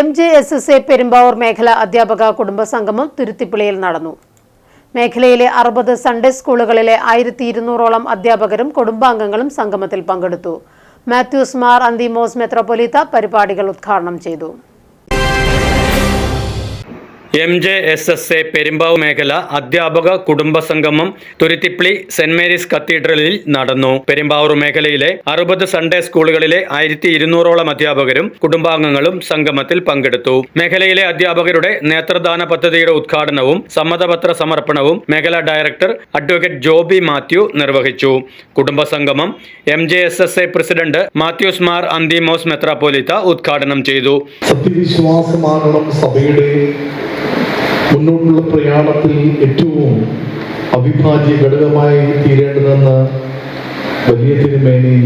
M J S S A Perumbavoor മേഖല അധ്യാപക കുടുംബ സംഗമം തുരുത്തിപ്പിളിയിൽ നടന്നു. മേഖലയിലെ അറുപത് സൺഡേ സ്കൂളുകളിലെ ആയിരത്തി ഇരുന്നൂറോളം അധ്യാപകരും കുടുംബാംഗങ്ങളും സംഗമത്തിൽ പങ്കെടുത്തു. മാത്യൂസ് മാർ അന്തിമോസ് മെത്രോപൊലീത്ത പരിപാടികൾ ഉദ്ഘാടനം ചെയ്തു. M J S S A Perumbav മേഖല അധ്യാപക കുടുംബ സംഗമം തുരുത്തിപ്പിളി സെന്റ് മേരീസ് കത്തീഡ്രലിൽ നടന്നു. പെരുമ്പാവൂർ മേഖലയിലെ അറുപത് സൺഡേ സ്കൂളുകളിലെ ആയിരത്തി ഇരുന്നൂറോളം അധ്യാപകരും കുടുംബാംഗങ്ങളും സംഗമത്തിൽ പങ്കെടുത്തു. മേഖലയിലെ അധ്യാപകരുടെ നേത്രദാന പദ്ധതിയുടെ ഉദ്ഘാടനവും സമ്മതപത്ര സമർപ്പണവും മേഖലാ ഡയറക്ടർ അഡ്വക്കേറ്റ് ജോബി മാത്യു നിർവഹിച്ചു. കുടുംബ സംഗമം M J S S A president Mathews Mar Anthimos മെത്രാപ്പോലിത്ത ഉദ്ഘാടനം ചെയ്തു. സഭയുടെ പ്രയാണത്തിൽ ഏറ്റവും അവിഭാജ്യ ഘടകമായി തീരേണ്ടതെന്ന് വലിയ തിരുമേനി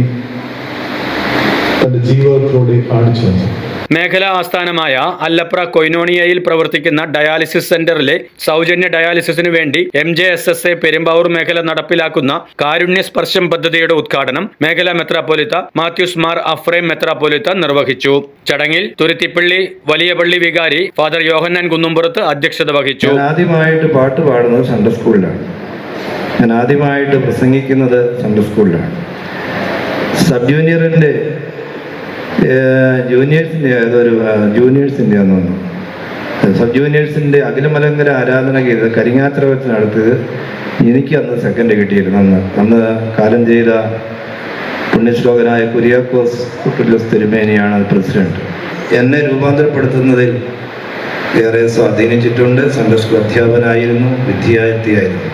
തന്റെ ജീവിതത്തിലൂടെ കാണിച്ചു തന്നു. മേഖലാ ആസ്ഥാനമായ അല്ലപ്ര കൊയ്നോണിയയിൽ പ്രവർത്തിക്കുന്ന ഡയാലിസിസ് സെന്ററിലെ സൗജന്യ ഡയാലിസിസിനു വേണ്ടി M J S S A Perumbavoor മേഖല നടപ്പിലാക്കുന്ന കാരുണ്യ സ്പർശം പദ്ധതിയുടെ ഉദ്ഘാടനം മേഖലാ മെത്രാപ്പൊലിത്ത മാത്യുസ് മാർ അഫ്രേം മെത്രാപ്പൊലിത്ത നിർവഹിച്ചു. ചടങ്ങിൽ തുരുത്തിപ്പള്ളി വലിയ പള്ളി വികാരി ഫാദർ യോഹന്നാൻ കുന്നുംപുറത്ത് അധ്യക്ഷത വഹിച്ചു. ആദ്യമായിട്ട് പാട്ട് പാടുന്നത് സൺഡേ സ്കൂളിലാണ് ഞാൻ ആദ്യമായിട്ട് പ്രസംഗിക്കുന്നത് സൺഡേ സ്കൂളിലാണ് സബ് ജൂനിയറിന്റെ ജൂനിയേഴ്സിന്റെ ഏതൊരു ജൂനിയേഴ്സിന്റെ തോന്നുന്നു. സബ് ജൂനിയേഴ്സിന്റെ അഖിലമലങ്കര ആരാധന ഗീത കരിങ്ങാത്രവത്തിനടുത്ത് എനിക്ക് അന്ന് സെക്കൻഡ് കിട്ടിയിരുന്നു അന്ന്. അന്ന് കാലം ചെയ്ത പുണ്യശ്ലോകനായ കുര്യാക്കോസ് കുട്ടിലോസ് തിരുമേനിയാണ് പ്രസിഡന്റ്. എന്നെ രൂപാന്തരപ്പെടുത്തുന്നതിൽ ഏറെ സ്വാധീനിച്ചിട്ടുണ്ട്. സംഘർഷ അധ്യാപനായിരുന്നു വിദ്യാർത്ഥിയായിരുന്നു.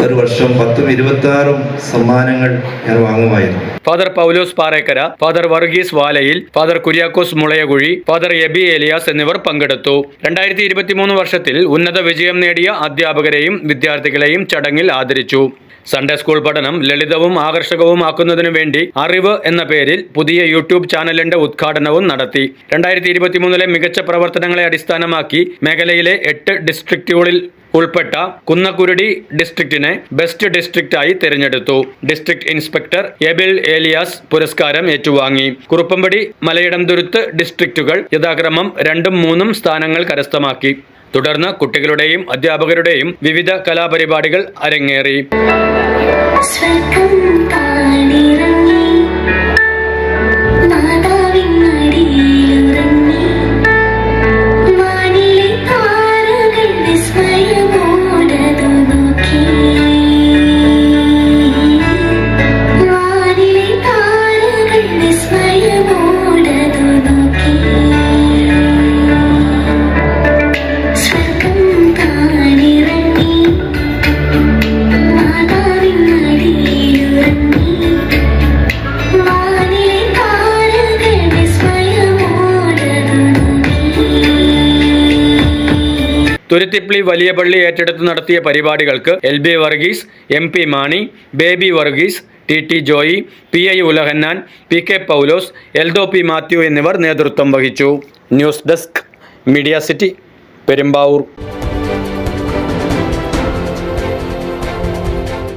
ഒരു വർഷം പത്തും ഇരുപത്തി ആറും സമ്മാനങ്ങൾ ഞാൻ വാങ്ങുമായിരുന്നു father Paulose Parekkara father Varghese Valayil father Kuriakose Mulayakuzhi father Aby Elias എന്നിവർ പങ്കെടുത്തു രണ്ടായിരത്തി ഇരുപത്തിമൂന്ന് വർഷത്തിൽ ഉന്നത വിജയം നേടിയ അധ്യാപകരെയും വിദ്യാർത്ഥികളെയും ചടങ്ങിൽ ആദരിച്ചു സൺഡേ സ്കൂൾ പഠനം ലളിതവും ആകർഷകവുമാക്കുന്നതിനു വേണ്ടി അറിവ് എന്ന പേരിൽ പുതിയ യൂട്യൂബ് ചാനലിന്റെ ഉദ്ഘാടനവും നടത്തി. രണ്ടായിരത്തി ഇരുപത്തിമൂന്നിലെ മികച്ച പ്രവർത്തനങ്ങളെ അടിസ്ഥാനമാക്കി മേഖലയിലെ എട്ട് ഡിസ്ട്രിക്റ്റുകളിൽ ഉൾപ്പെട്ട കുന്നക്കുരുടി ഡിസ്ട്രിക്റ്റിനെ ബെസ്റ്റ് ഡിസ്ട്രിക്റ്റായി തിരഞ്ഞെടുത്തു. ഡിസ്ട്രിക്ട് ഇൻസ്പെക്ടർ എബിൽ ഏലിയാസ് പുരസ്കാരം ഏറ്റുവാങ്ങി. കുറുപ്പമ്പടി മലയിടംതുരുത്ത് ഡിസ്ട്രിക്റ്റുകൾ യഥാക്രമം രണ്ടും മൂന്നും സ്ഥാനങ്ങൾ കരസ്ഥമാക്കി. തുടർന്ന് കുട്ടികളുടെയും അധ്യാപകരുടെയും വിവിധ കലാപരിപാടികൾ അരങ്ങേറി. സ്വർഗം താണിറങ്ങി നാദാവിൻ മടിയിലുറങ്ങി വാനിലെ താരകൾ വിസ്മയമോടതു നോക്കി വാനിലെ താരകൾ വിസ്മയമോടതു തുരുത്തിപ്പിളി വലിയ പള്ളി ഏറ്റെടുത്ത് നടത്തിയ പരിപാടികൾക്ക് L B Varghese M P Mani Baby Varghese T T Joy P I Ulahannan P K Paulose Eldho P Mathew എന്നിവർ നേതൃത്വം വഹിച്ചു. News desk media city Perumbavoor.